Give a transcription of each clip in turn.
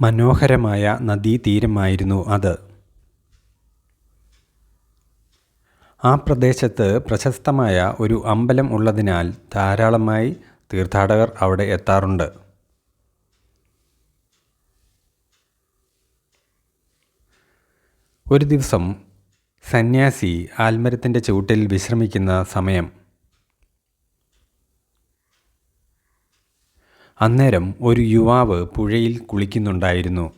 മനോഹരമായ നദീതീരമായിരുന്നു അത്. ആ പ്രദേശത്ത് പ്രശസ്തമായ ഒരു അമ്പലം ഉള്ളതിനാൽ ധാരാളമായി തീർത്ഥാടകർ അവിടെ എത്താറുണ്ട്. ഒരു ദിവസം സന്യാസി ആൽമരത്തിന്റെ ചുവട്ടിൽ വിശ്രമിക്കുന്ന സമയം. അന്നേരം ഒരു യുവാവ് പുഴയിൽ കുളിക്കുന്നുണ്ടായിരുന്നു.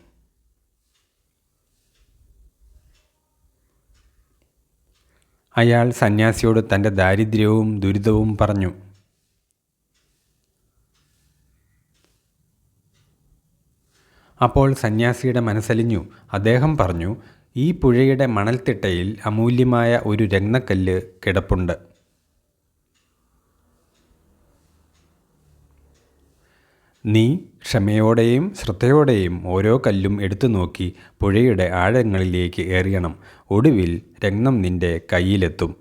അയാൾ സന്യാസിയോട് തന്റെ ദാരിദ്ര്യവും ദുരിതവും പറഞ്ഞു. അപ്പോൾ സന്യാസിയുടെ മനസ്സലിഞ്ഞു. അദ്ദേഹം പറഞ്ഞു ഈ പുഴയുടെ മണൽത്തിട്ടയിൽ അമൂല്യമായ ഒരു രത്നക്കല്ല് കിടപ്പുണ്ട്. നീ ക്ഷമയോടെയും ശ്രദ്ധയോടെയും ഓരോ കല്ലും എടുത്തു നോക്കി പുഴയുടെ ആഴങ്ങളിലേക്ക് എറിയണം ഒടുവിൽ രത്നം നിന്റെ കയ്യിലെത്തും.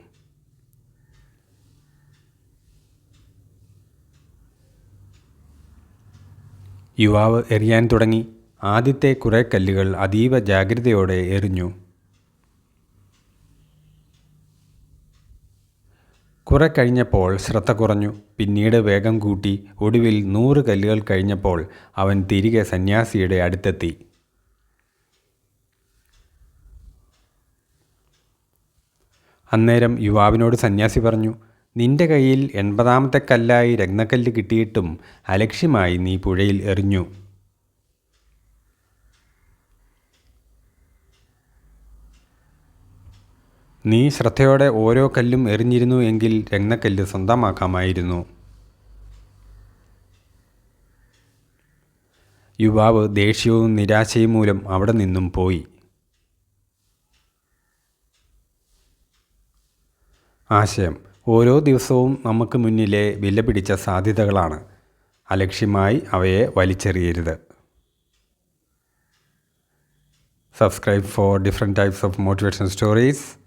യുവാവ് എറിയാൻ തുടങ്ങി. ആദ്യത്തെ കുറേ കല്ലുകൾ അതീവ ജാഗ്രതയോടെ എറിഞ്ഞു. കുറെ കഴിഞ്ഞപ്പോൾ ശ്രദ്ധ കുറഞ്ഞു. പിന്നീട് വേഗം കൂട്ടി ഒടുവിൽ നൂറ് കല്ലുകൾ കഴിഞ്ഞപ്പോൾ അവൻ തിരികെ സന്യാസിയുടെ അടുത്തെത്തി. അന്നേരം യുവാവിനോട് സന്യാസി പറഞ്ഞു നിന്റെ കയ്യിൽ എൺപതാമത്തെ കല്ലായി രത്നക്കല്ല് കിട്ടിയിട്ടും അലക്ഷ്യമായി നീ പുഴയിൽ എറിഞ്ഞു. നീ ശ്രദ്ധയോടെ ഓരോ കല്ലും എറിഞ്ഞിരുന്നു എങ്കിൽ രത്നക്കല്ല് സ്വന്തമാക്കാമായിരുന്നു. യുവാവ് ദേഷ്യവും നിരാശയും മൂലം അവിടെ നിന്നും പോയി. ആശയം ഓരോ ദിവസവും നമുക്ക് മുന്നിലെ വിലപിടിച്ച സാധ്യതകളാണ്. അലക്ഷ്യമായി അവയെ വലിച്ചെറിയരുത്. Subscribe for different types of motivation stories